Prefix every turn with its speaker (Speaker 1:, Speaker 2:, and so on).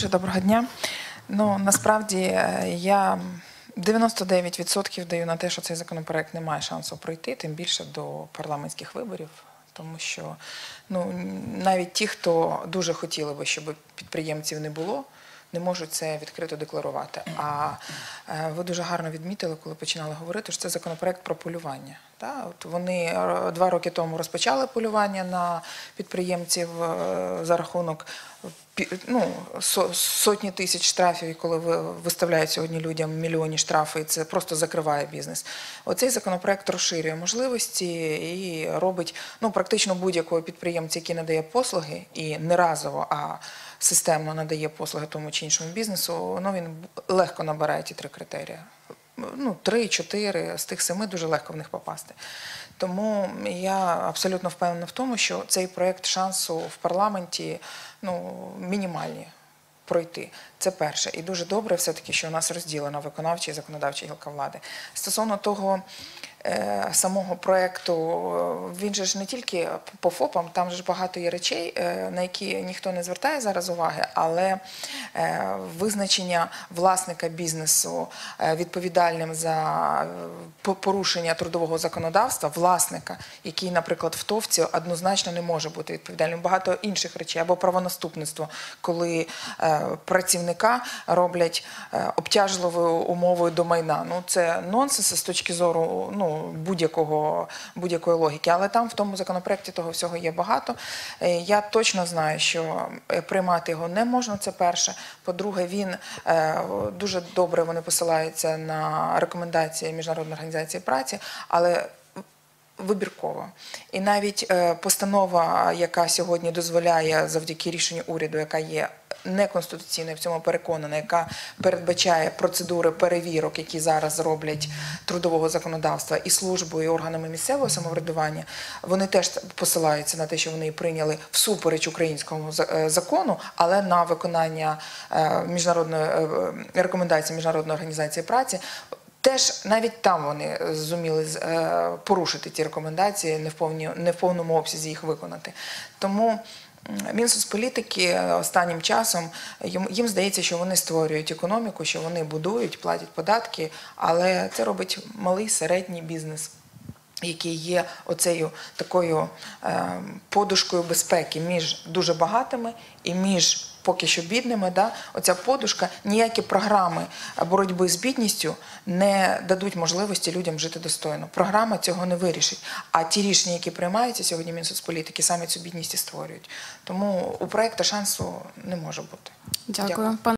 Speaker 1: Дуже Доброго дня. Ну насправді е, я 99% даю на те, що цей законопроект не має шансу пройти, тим більше до парламентських виборів. Тому що ну навіть ті, хто дуже хотіли би, щоб підприємців не було, не можуть це відкрито декларувати. А е, ви дуже гарно відмітили, коли починали говорити, що це законопроект про полювання. От вони е, два роки тому розпочали полювання на підприємців е, за рахунок ну, сотні тисяч штрафів, і коли виставляють сьогодні людям мільйонні штрафи, і це просто закриває бізнес. Оцей законопроект розширює можливості і робить ну, практично будь-якого підприємця, який надає послуги, і не разово, а системно надає послуги тому чи іншому бізнесу, ну, він легко набирає ті три критерії. Ну, три-чотири з тих семи дуже легко в них попасти. Тому я абсолютно впевнена в тому, що цей проєкт шансу в парламенті ну, мінімальні пройти. Це перше. І дуже добре все-таки, що у нас розділена виконавча і законодавча гілка влади. Стосовно того самого проєкту, е, він же ж не тільки по ФОПам, там ж багато є речей, е, на які ніхто не звертає зараз уваги, але е, визначення власника бізнесу е, відповідальним за е, порушення трудового законодавства, власника, який, наприклад, в ТОВці однозначно не може бути відповідальним. Багато інших речей або правонаступництво, коли е, працівника роблять е, обтяжливою умовою до майна. Ну це нонсенс з точки зору ну, будь-якого будь-якої логіки. Але там в тому законопроекті того всього є багато. Е, Я точно знаю, що е, приймати його не можна. Це перше. По-друге, він е, дуже добре вони посилаються на рекомендації Міжнародної організації праці, але вибірково. І навіть е, постанова, яка сьогодні дозволяє завдяки рішенню уряду, яка є неконституційною, в цьому переконана, яка передбачає процедури перевірок, які зараз роблять трудового законодавства і службою, і органами місцевого самоврядування, вони теж посилаються на те, що вони прийняли всупереч українському е, закону, але на виконання е, міжнародної е, міжнародної організації праці. Теж навіть там вони зуміли з- е, порушити ті рекомендації, не в, повні, не в повному обсязі їх виконати. Тому Мінсоцполітики е, останнім часом їм, здається, що вони створюють економіку, що вони будують, платять податки, але це робить малий середній бізнес який є оцею такою е, подушкою безпеки між дуже багатими і між поки що бідними. Да? Оця подушка, ніякі програми боротьби з бідністю не дадуть можливості людям жити достойно. Програма цього не вирішить. А ті рішення, які приймаються сьогодні Мінсоцполітики, самі цю бідність і створюють. Тому у проекту шансу не може бути.
Speaker 2: Дякую.
Speaker 1: Дякую.